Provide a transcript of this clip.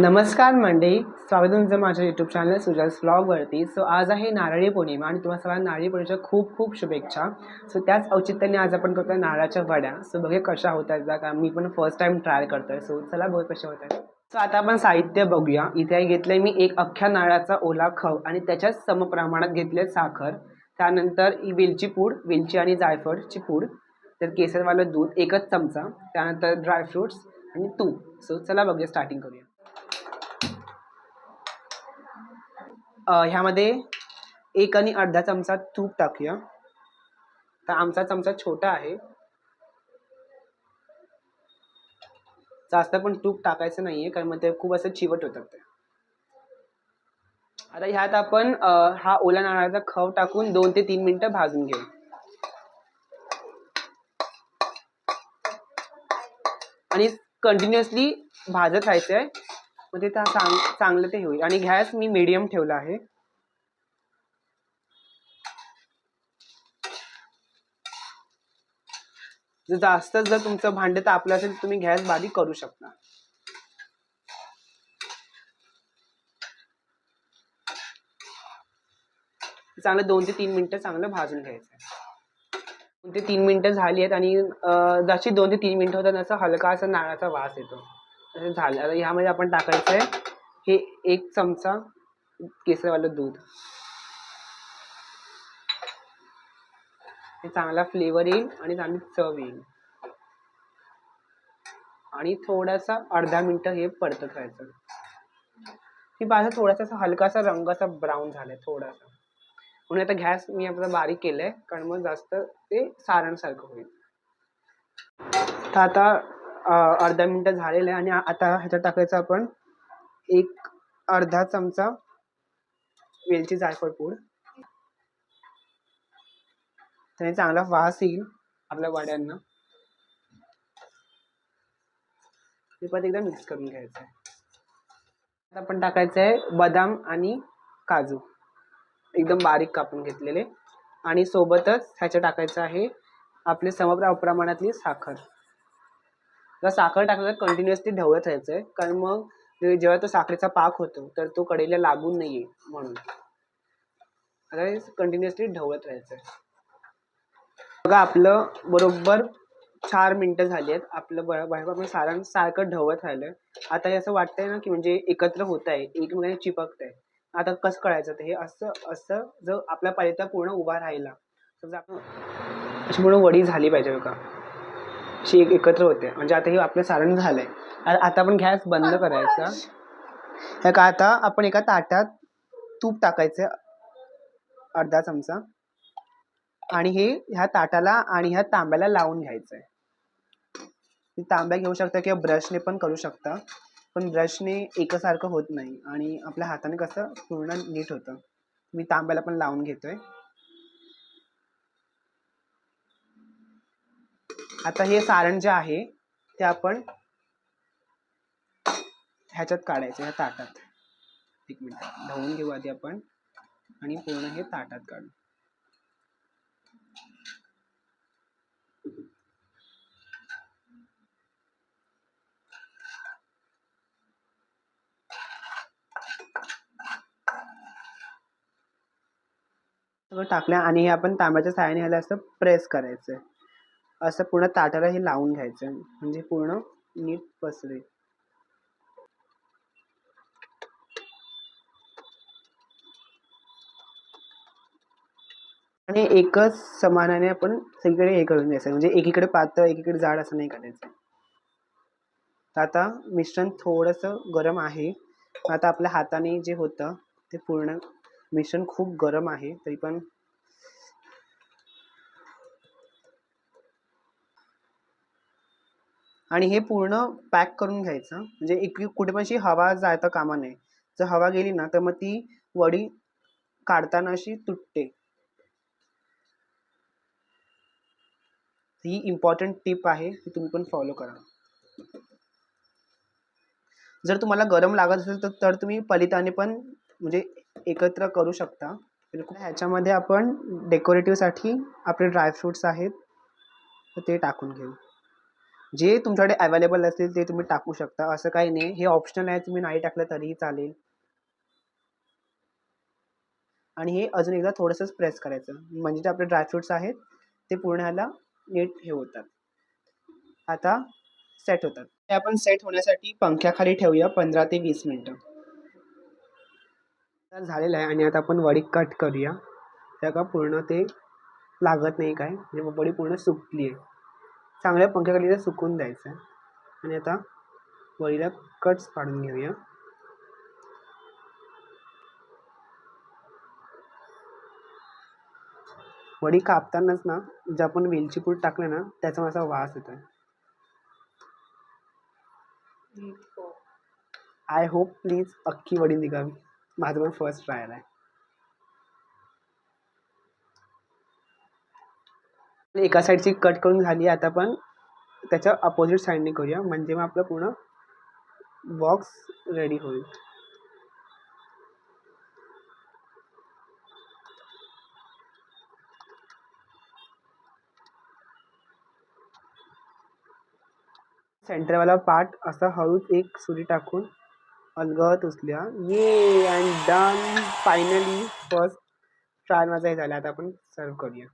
नमस्कार मंडळी. स्वागत तुमचं माझ्या यूट्यूब चॅनल सुजास ब्लॉगवरती सो आज आहे नारळी पौर्णिमा आणि तुम्हाला सगळ्यांना नारळी पौर्णिमेच्या खूप खूप शुभेच्छा. सो त्याच औचित्याने आज आपण करतोय नारळाच्या वड्या. सो बघे कशा होत आहेत का मी पण फर्स्ट टाइम ट्राय करतोय. सो चला बघ कशा होत आहेत सो आता आपण साहित्य बघूया. इथे घेतलंय मी एक अख्ख्या नारळाचा ओला खव आणि त्याच्याच समप्रमाणात घेतले साखर. त्यानंतर वेलची पूड वेलची आणि जायफळची पूड तर केसरवालं दूध एकच चमचा. त्यानंतर ड्रायफ्रुट्स आणि तूप. सो चला बघूया स्टार्टिंग करूया. ह्यामध्ये एक आणि अर्धा चमचा तूप टाकूया. तर आमचा चमचा छोटा आहे. जास्त पण तूप टाकायचं नाहीये कारण मग ते खूप असं चिवट होतात ते. आता ह्यात आपण हा ओला नारळाचा खव टाकून दोन ते तीन मिनिटं भाजून घेऊ. आणि कंटिन्युअसली भाजत राहायचं आहे मग ते त्या चांग चांगलं ते होईल. आणि गॅस मी मीडियम ठेवला आहे. जर जास्त जर तुमचं भांडं तापलं असेल तर तुम्ही गॅस बारीक करू शकता. चांगलं दोन ते तीन मिनिटं चांगलं भाजून घ्यायचं दोन ते तीन मिनिटं झाली आहेत आणि जशी दोन ते तीन मिनिटं होतात असं हलका असा नारळाचा वास येतो. झालं. आता ह्यामध्ये आपण टाकायचं आहे हे एक चमचा केसरवालं दूध. हे चांगला फ्लेवर येईल आणि चांगली चव येईल. आणि थोडासा अर्धा मिनिटं हे परतत राहायचं. ही भाज्या थोडासा असा हलकासा रंग असा ब्राऊन झालाय थोडासा. म्हणून आता गॅस मी आपला बारीक केलाय कारण मग जास्त ते सारणसारखं होईल. तर आता अर्धा मिनटं झालेलं आहे आणि आता ह्याच्यात टाकायचं आपण एक अर्धा चमचा वेलची जायफळ पूड. त्याने चांगला वास येईल आपल्या वड्यांना. ते पण एकदा मिक्स करून घ्यायचं आहे. आता आपण टाकायचं आहे बदाम आणि काजू. एकदम बारीक कापून घेतलेले. आणि सोबतच ह्याच्यात टाकायचं आहे आपले समप्रमाणातली प्रमाणातली साखर. जर साखर टाकलं तर कंटिन्युअसली ढवळत राहायचं आहे कारण मग जेव्हा तो साखरेचा पाक होतो तर तो कडेला लागून नाही म्हणून. आता कंटिन्युअसली ढवळत राहायचं आहे बघा आपलं बरोबर चार मिनिटं झाली आहेत आपलं बरोबर आपण सारण सारखं ढवत राहिलंय. आता हे असं वाटतंय ना की म्हणजे एकत्र होत आहे एकमेकांना चिपकत आहे आता कसं कळायचं ते? हे असं असं जर आपला पालिता पूर्ण उभा राहिला समजा आपण अशी म्हणून वडी झाली पाहिजे बघा. एक एकत्र होते. म्हणजे आता हे आपलं सारण झालंय. आता आपण गॅस बंद करायचा. हे का आता आपण एका ताटात तूप टाकायचं. अर्धा चमचा. आणि हे ह्या ताटाला आणि ह्या तांब्याला लावून घ्यायचं आहे तांब्या घेऊ शकता किंवा ब्रशने पण करू शकता. पण ब्रशने एकसारखं होत नाही. आणि आपल्या हाताने कसं पूर्ण नीट होतं. मी तांब्याला पण लावून घेतोय. आता हे सारण जे आहे ते आपण ह्याच्यात काढायचं ह्या ताटात. एक मिनिट धावून घेऊ आधी आपण आणि पूर्ण हे ताटात काढू. सगळं टाकलं आणि हे आपण तांब्याच्या साहाय्याने ह्याला असं प्रेस करायचं असं पूर्ण ताटाला हे लावून घ्यायचं. म्हणजे पूर्ण नीट पसरेल. आणि एकच समानाने आपण सगळीकडे हे करून घ्यायचं. म्हणजे एकीकडे पातळ एकीकडे जाड असं नाही करायचं. तर आता मिश्रण थोडंसं गरम आहे. आता आपल्या हाताने जे होतं ते पूर्ण मिश्रण खूप गरम आहे. तरी पण आणि हे पूर्ण पॅक करून घ्यायचं. म्हणजे एक कुठे पण अशी हवा जाता कामा नये. जर हवा गेली ना तर मग ती वडी काढताना अशी तुटते. ही इम्पॉर्टंट टिप आहे ती तुम्ही पण फॉलो करा. जर तुम्हाला गरम लागत असेल तर तर तुम्ही पलिताने पण म्हणजे एकत्र करू शकता. बिलकुल. ह्याच्यामध्ये आपण डेकोरेटिव्हसाठी आपले ड्रायफ्रुट्स आहेत तर ते टाकून घेऊ. जे तुमच्याकडे अवेलेबल असतील ते तुम्ही टाकू शकता. असं काही नाही. हे ऑप्शनल आहे तुम्ही नाही टाकलं तरीही चालेल. आणि हे अजून एकदा थोडंसंच प्रेस करायचं. म्हणजे जे आपले ड्रायफ्रुट्स आहेत ते पूर्ण ह्याला नीट हे होतात. आता सेट होतात. ते आपण सेट होण्यासाठी पंख्याखाली ठेवूया पंधरा ते वीस मिनटं. तर झालेलं आहे आणि आता आपण वडी कट करूया. त्या का पूर्ण ते लागत नाही काय. म्हणजे वडी पूर्ण सुकली आहे. चांगल्या पंख्याखाली ते सुकून द्यायचं आहे आणि आता वडीला कट्स काढून घेऊया. वडी कापतानाच ना जे आपण वेलची पूड टाकलं ना त्याचा माझा वास येतोय. आय होप प्लीज अख्खी वडी निघावी. माझं पण फर्स्ट ट्रायल आहे. एका साईडची कट करून झाली आता पण त्याच्या अपोजिट साईडने करूया. म्हणजे मग आपलं पूर्ण बॉक्स रेडी होईल. सेंटरवाला पार्ट असा हळूच एक सुरी टाकून अलगत उचलूया. Yay and done finally first trial माझा हे झाला. आता आपण सर्व करूया.